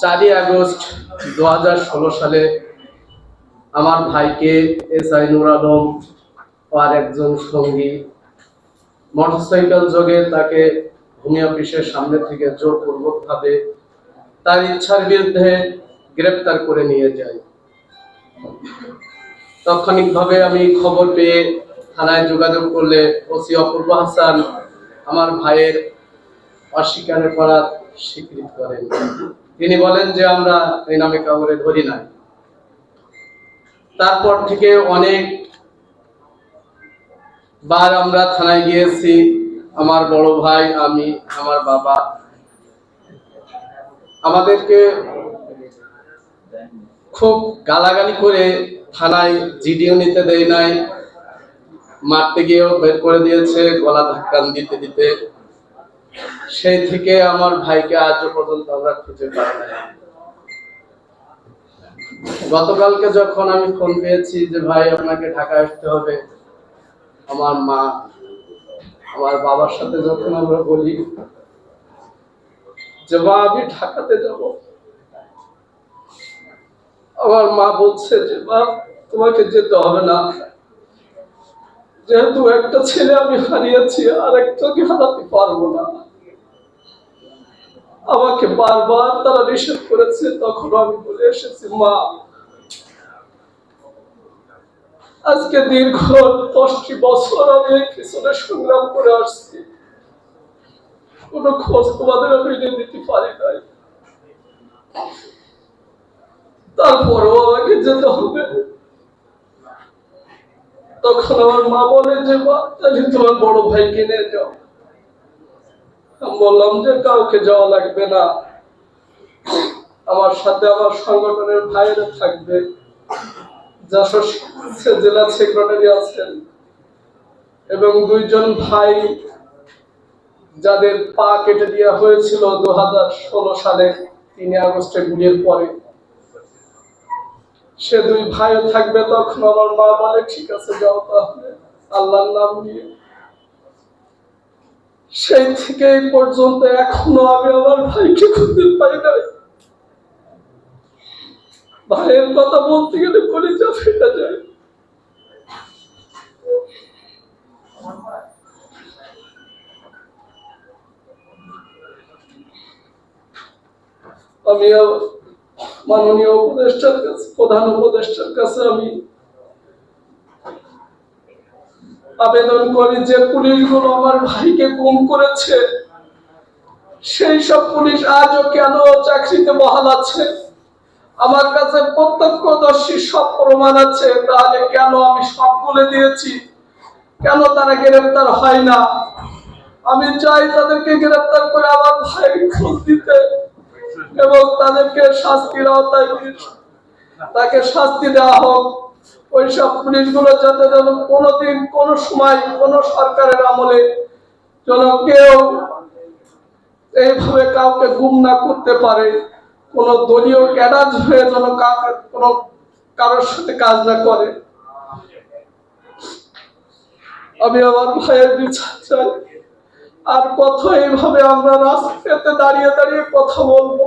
চারই আগস্ট দু হাজার ষোলো সালে আমার ভাইকে এস আই নুর আলম আর একজন সঙ্গী মোটরসাইকেল যোগে তাকে ভূমি অফিসের সামনে থেকে জোরপূর্বক ভাবে তার ইচ্ছার বিরুদ্ধে গ্রেপ্তার করে নিয়ে যায়। তাৎক্ষণিকভাবে আমি খবর পেয়ে থানায় যোগাযোগ করলে ওসি অপূর্ব হাসান আমার ভাইয়ের অস্বীকার করার স্বীকৃতি করেন। তিনি বলেন যে আমরা এই নামে কাউরে ধরি নাই। তারপর থেকে অনেক বার আমরা থানায় গিয়েছি, আমার বড় ভাই, আমি, আমার বাবা। আমাদেরকে খুব গালাগালি করে থানায় জিডিও নিতে দেয় নাই, মারতে গিয়েও বের করে দিয়েছে, গলা ধাক্কান দিতে দিতে। সেই থেকে আমার ভাইকে আজও পর্যন্ত আমরা খুঁজে পাই নাই। গতকালকে যখন আমি ফোন পেয়েছি যে, ভাই, আপনাকে ঢাকা আসতে হবে। আমার মা, আমার বাবার সাথে যখন আমরা বলি যে, মা, আমি ঢাকাতে যাব। আমার মা বলছে যে, মা, তোমাকে যেতে হবে না। যেহেতু একটা ছেলে আমি হারিয়েছি আর একটাকে হারাতে পারব না। আমাকে বারবার তারা নিষেধ করেছে তখন আমি বলে এসেছি, মা, আজকে দীর্ঘ দশটি বছর আমি এই পিছনে সংগ্রাম করে আসছি। কোনো খোঁজ তোমাদের আমি দিতে পারি নাই। তারপরও আমাকে যেতে হবে। তখন আমার মা বলে, যে মা, তাহলে তোমার বড় ভাইকে নিয়ে যাও। বললাম যে কাউকে যাওয়া লাগবে না। আমার সাথে আমার সংগঠনের ভাইয়েরা থাকবে। জেলা সেক্রেটারি আছেন এবং দুইজন ভাই যাদের পা কেটে দেওয়া হয়েছিল দু হাজার ষোলো সালে, তিন আগস্টে গুলির পরে। সে দুই ভাইও থাকবে তখন আমার মা বলে, ঠিক আছে, যাও তাহলে। আল্লাহর নাম নিয়ে। সেই থেকে এই পর্যন্ত এখনও আমি আমার ভাইকে খুঁজে পাই নাই। ভাইয়ের কথা বলতে গেলে কলিজা ফেটে যায়। আমি মাননীয় উপদেষ্টার কাছে, প্রধান উপদেষ্টার কাছে আমি আবেদন করি যে পুলিশগুলো আমার ভাইকে গুম করেছে। সেই সব পুলিশ আজও কেন চাকরিতে বহাল আছে? আমার কাছে প্রত্যক্ষদর্শী সব প্রমাণ আছে তাহলে কেন আমি সব বলে দিয়েছি? কেন তারা গ্রেফতার হয় না? আমি চাই তাদেরকে গ্রেফতার করে আমার ভাই খোঁজ দিতে এবং তাদেরকে শাস্তির আওতায় তাকে শাস্তি দেওয়া হোক। ওইসব পুলিশগুলো যাতে যেন কোনোদিন, কোনো সময়, কোনো সরকারের আমলে যেন কেউ এইভাবে কাউকে গুম না করতে পারে, কোন দলীয় ক্যাডার হয়ে যেন কাউকে কোনো কারোর সাথে কাজ না করে। আমি আমার ভাইয়ের বিচার চাই। আর কত এইভাবে আমরা রাস্তাতে দাঁড়িয়ে দাঁড়িয়ে কথা বলব।